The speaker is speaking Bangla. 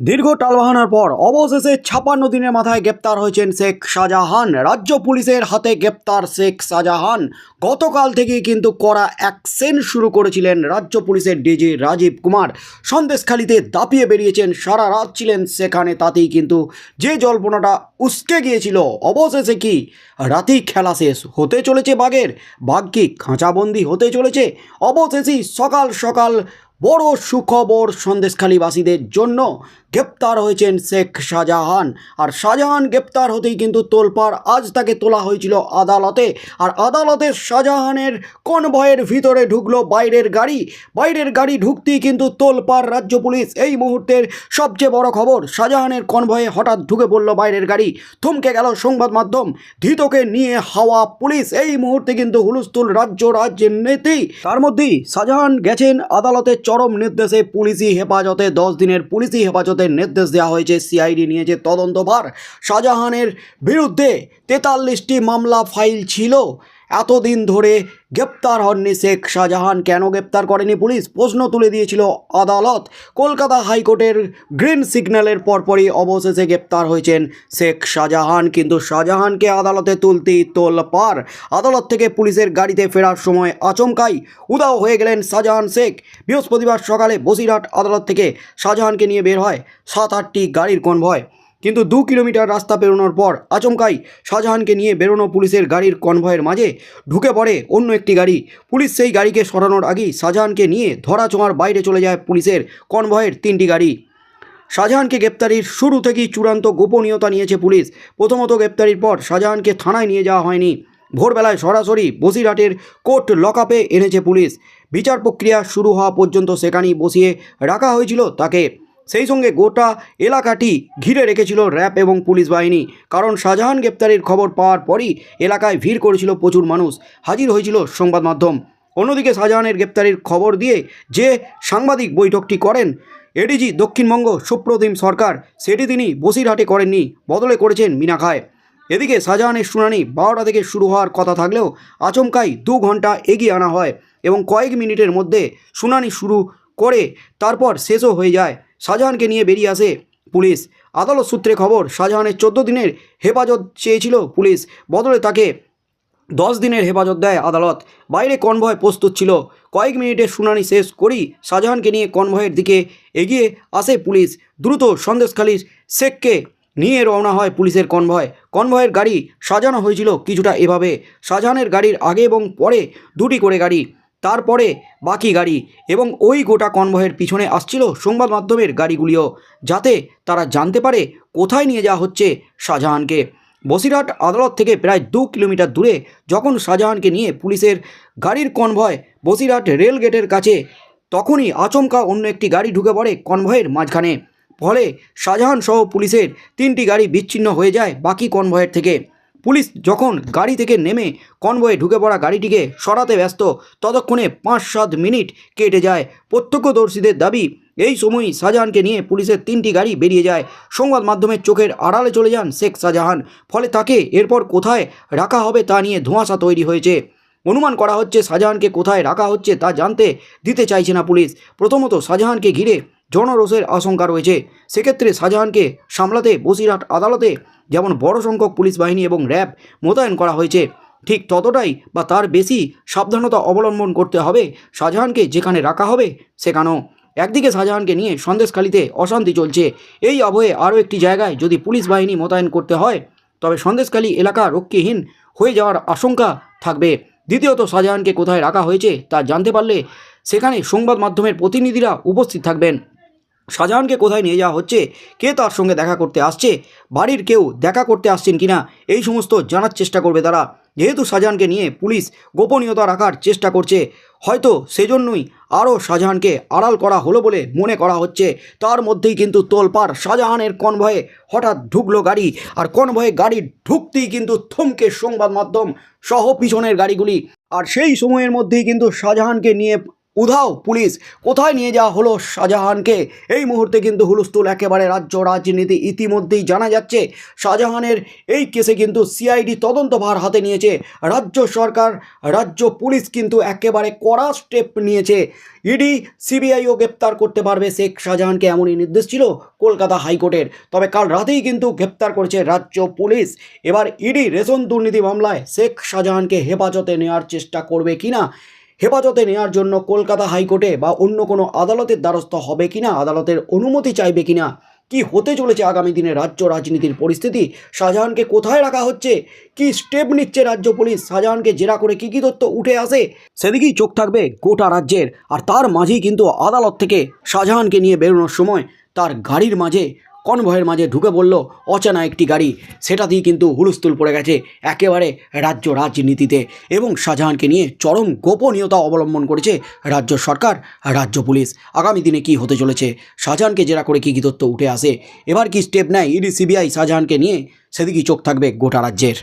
দীর্ঘ টালবাহানার পর অবশেষে ছাপান্ন দিনের মাথায় গ্রেপ্তার হয়েছেন শেখ শাহজাহান। রাজ্য পুলিশের হাতে গ্রেপ্তার শেখ শাহজাহান। গতকাল থেকেই কিন্তু কড়া অ্যাকশন শুরু করেছিলেন রাজ্য পুলিশের ডিজি রাজীব কুমার। সন্দেশখালিতে দাপিয়ে বেরিয়েছেন, সারা রাত ছিলেন সেখানে, তাতেই কিন্তু যে জল্পনাটা উস্কে গিয়েছিল, অবশেষে কি রাতেই খেলা শেষ হতে চলেছে বাঘের? বাঘ কি খাঁচাবন্দি হতে চলেছে? অবশেষেই সকাল সকাল বড় সুখবর সন্দেশখালীবাসীদের জন্য। গ্রেপ্তার হয়েছেন শেখ শাহজাহান। আর শাহজাহান গ্রেপ্তার হতেই কিন্তু তোলপাড় আজ তাকে তোলা হয়েছিল আদালতে। আর আদালতে শাহজাহানের কোন ভয়ের ভিতরে ঢুকলো বাইরের গাড়ি। বাইরের গাড়ি ঢুকতেই কিন্তু তোলপাড় রাজ্য পুলিশ এই মুহূর্তের সবচেয়ে বড় খবর, শাহজাহানের কনভয়ে হঠাৎ ঢুকে পড়ল বাইরের গাড়ি। থমকে গেল সংবাদ মাধ্যম। ধৃতকে নিয়ে হাওয়া পুলিশ। এই মুহূর্তে কিন্তু হুলস্থুল রাজ্য রাজ্যের নেতি তার মধ্যেই শাহজাহান গেছেন আদালতে চরম নির্দেশে পুলিশি হেফাজতে। দশ দিনের পুলিশি হেফাজতের নির্দেশ দেওয়া হয়েছে। সিআইডি নিয়েছে তদন্তভার। শাহজাহানের বিরুদ্ধে তেতাল্লিশটি মামলা ফাইল ছিল। এতদিন ধরে গ্রেপ্তার হননি শেখ শাহজাহান। কেন গ্রেপ্তার করেনি পুলিশ? প্রশ্ন তুলে দিয়েছিল আদালত। কলকাতা হাইকোর্টের গ্রিন সিগন্যালের পরপরই অবশেষে গ্রেপ্তার হয়েছেন শেখ শাহজাহান। কিন্তু শাহজাহানকে আদালতে তুলতেই তোল পার আদালত থেকে পুলিশের গাড়িতে ফেরার সময় আচমকাই উদাও হয়ে গেলেন শাহজাহান শেখ। বৃহস্পতিবার সকালে বসিরহাট আদালত থেকে শাহজাহানকে নিয়ে বের হয় সাত আটটি গাড়ির কনভয়। কিন্তু দু কিলোমিটার রাস্তা পেরোনোর পর আচমকাই শাহজাহানকে নিয়ে বেরোনো পুলিশের গাড়ির কনভয়ের মাঝে ঢুকে পড়ে অন্য একটি গাড়ি। পুলিশ সেই গাড়িকে সরানোর আগেই শাহজাহানকে নিয়ে ধরাছোঁয়ার বাইরে চলে যায় পুলিশের কনভয়ের তিনটি গাড়ি। শাহজাহানকে গ্রেপ্তারির শুরু থেকেই চূড়ান্ত গোপনীয়তা নিয়েছে পুলিশ। প্রথমত গ্রেপ্তারির পর শাহজাহানকে থানায় নিয়ে যাওয়া হয়নি। ভোরবেলায় সরাসরি বসিরহাটের কোর্ট লকআপে এনেছে পুলিশ। বিচার প্রক্রিয়া শুরু হওয়া পর্যন্ত সেখানেই বসিয়ে রাখা হয়েছিল তাকে। সেই সঙ্গে গোটা এলাকাটি ঘিরে রেখেছিল র্যাব এবং পুলিশ বাহিনী। কারণ শাহজাহান গ্রেপ্তারির খবর পাওয়ার পরই এলাকায় ভিড় করেছিল প্রচুর মানুষ। হাজির হয়েছিল সংবাদ মাধ্যম। অন্যদিকে শাহজাহানের গ্রেপ্তারির খবর দিয়ে যে সাংবাদিক বৈঠকটি করেন এডিজি দক্ষিণবঙ্গ সুপ্রতিম সরকার, সেটি তিনি বসিরহাটে করেননি, বদলে করেছেন মিনা খায়। এদিকে শাহজাহানের শুনানি বারোটা থেকে শুরু হওয়ার কথা থাকলেও আচমকাই দু ঘণ্টা এগিয়ে আনা হয় এবং কয়েক মিনিটের মধ্যে শুনানি শুরু করে তারপর শেষও হয়ে যায়। শাহজাহানকে নিয়ে বেরিয়ে আসে পুলিশ। আদালত সূত্রে খবর, শাহজাহানের চোদ্দ দিনের হেফাজত চেয়েছিল পুলিশ। বদলে তাকে দশ দিনের হেফাজত দেয় আদালত। বাইরে কনভয় প্রস্তুত ছিল। কয়েক মিনিটের শুনানি শেষ করেই শাহজাহানকে নিয়ে কনভয়ের দিকে এগিয়ে আসে পুলিশ। দ্রুত সন্দেশখালীর শেখকে নিয়ে রওনা হয় পুলিশের কনভয়। কনভয়ের গাড়ি সাজানো হয়েছিল কিছুটা এভাবে। শাহজাহানের গাড়ির আগে এবং পরে দুটি করে গাড়ি তারপরে বাকি গাড়ি এবং ওই গোটা কনভয়ের পিছনে আসছিল সংবাদ মাধ্যমের গাড়িগুলিও, যাতে তারা জানতে পারে কোথায় নিয়ে যাওয়া হচ্ছে শাহজাহানকে। বসিরহাট আদালত থেকে প্রায় দু কিলোমিটার দূরে যখন শাহজাহানকে নিয়ে পুলিশের গাড়ির কনভয় বসিরহাট রেল গেটের কাছে, তখনই আচমকা অন্য একটি গাড়ি ঢুকে পড়ে কনভয়ের মাঝখানে। ফলে শাহজাহান সহ পুলিশের তিনটি গাড়ি বিচ্ছিন্ন হয়ে যায় বাকি কনভয়ের থেকে। পুলিশ যখন গাড়ি থেকে নেমে কনভয়ে ঢুকে পড়া গাড়িটিকে সরাতে ব্যস্ত, ততক্ষণে পাঁচ সাত মিনিট কেটে যায় প্রত্যক্ষদর্শীদের দাবি। এই সময় শাহজাহানকে নিয়ে পুলিশের তিনটি গাড়ি বেরিয়ে যায়। সংবাদ মাধ্যমের চোখের আড়ালে চলে যান শেখ শাহজাহান। ফলে তাকে এরপর কোথায় রাখা হবে তা নিয়ে ধোঁয়াশা তৈরি হয়েছে। অনুমান করা হচ্ছে, শাহজাহানকে কোথায় রাখা হচ্ছে তা জানতে দিতে চাইছে না পুলিশ। প্রথমত শাহজাহানকে ঘিরে জনরোষের আশঙ্কা রয়েছে। সেক্ষেত্রে শাহজাহানকে সামলাতে বসিরহাট আদালতে যেমন বড় সংখ্যক পুলিশ বাহিনী এবং র্যাব মোতায়েন করা হয়েছে, ঠিক ততটাই বা তার বেশি সাবধানতা অবলম্বন করতে হবে শাহজাহানকে যেখানে রাখা হবে সেখানেও। একদিকে শাহজাহানকে নিয়ে সন্দেশখালিতে অশান্তি চলছে। এই আবহে আরও একটি জায়গায় যদি পুলিশ বাহিনী মোতায়েন করতে হয়, তবে সন্দেশখালী এলাকা রক্ষীহীন হয়ে যাওয়ার আশঙ্কা থাকবে। দ্বিতীয়ত, শাহজাহানকে কোথায় রাখা হয়েছে তা জানতে পারলে সেখানে সংবাদ মাধ্যমের প্রতিনিধিরা উপস্থিত থাকবেন। শাহজাহানকে কোথায় নিয়ে যাওয়া হচ্ছে? কে তার সঙ্গে দেখা করতে আসছে? বাড়ির কেউ দেখা করতে আসছেন কিনা? এই সমস্ত জানার চেষ্টা করবে তারা। যেহেতু শাহজাহানকে নিয়ে পুলিশ গোপনীয়তা রাখার চেষ্টা করছে, হয়তো সেজন্যই আরও শাহজাহানকে আড়াল করা হলো বলে মনে করা হচ্ছে। তার মধ্যেই কিন্তু তোলপাড় শাহজাহানের কনভয়ে হঠাৎ ঢুকলো গাড়ি, আর কনভয়ে গাড়ি ঢুকতেই কিন্তু থমকে সংবাদ মাধ্যম সহ পিছনের গাড়িগুলি। আর সেই সময়ের মধ্যেই কিন্তু শাহজাহানকে নিয়ে উধাও, পুলিশ। কোথায় নিয়ে যাওয়া হলো শাহজাহানকে? এই মুহূর্তে কিন্তু হুলস্থুল একেবারে রাজ্য রাজনীতি ইতিমধ্যেই জানা যাচ্ছে, শাহজাহানের এই কেসে কিন্তু সিআইডি তদন্তভার হাতে নিয়েছে। রাজ্য সরকার, রাজ্য পুলিশ কিন্তু একেবারে কড়া স্টেপ নিয়েছে। ইডি, সিবিআইও গ্রেপ্তার করতে পারবে শেখ শাহজাহানকে এমনই নির্দেশ ছিল কলকাতা হাইকোর্টের। তবে কাল রাতেই কিন্তু গ্রেপ্তার করেছে রাজ্য পুলিশ। এবার ইডি রেশন দুর্নীতি মামলায় শেখ শাহজাহানকে হেফাজতে নেওয়ার চেষ্টা করবে কিনা? হেফাজতে নেওয়ার জন্য কলকাতা হাইকোর্টে বা অন্য কোনো আদালতের দ্বারস্থ হবে কিনা, আদালতের অনুমতি চাইবে কিনা, কি হতে চলেছে আগামী দিনে রাজ্য রাজনীতির পরিস্থিতি, শাহজাহানকে কোথায় রাখা হচ্ছে, কি স্টেপ নিচ্ছে রাজ্য পুলিশ, শাহজাহানকে জেরা করে কী কী তথ্য উঠে আসে, সেদিকেই চোখ থাকবে গোটা রাজ্যের। আর তার মাঝেই কিন্তু আদালত থেকে শাহজাহানকে নিয়ে বেরোনোর সময় তার গাড়ির মাঝে কনভয়ের মাঝে ঢুকে পড়ল অচেনা একটি গাড়ি। সেটা দিয়ে কিন্তু হুলস্থুল পড়ে গেছে একেবারে রাজ্য রাজনীতিতে এবং শাহজাহানকে নিয়ে চরম গোপনীয়তা অবলম্বন করেছে রাজ্য সরকার রাজ্য পুলিশ। আগামী দিনে কি হতে চলেছে? শাহজাহানকে জেরা করে কী কী তথ্য উঠে আসে? এবার কি স্টেপ নেয় ইডি, সিবিআই? শাহজাহানকে নিয়ে সেদিকেই চোখ থাকবে গোটা রাজ্যের।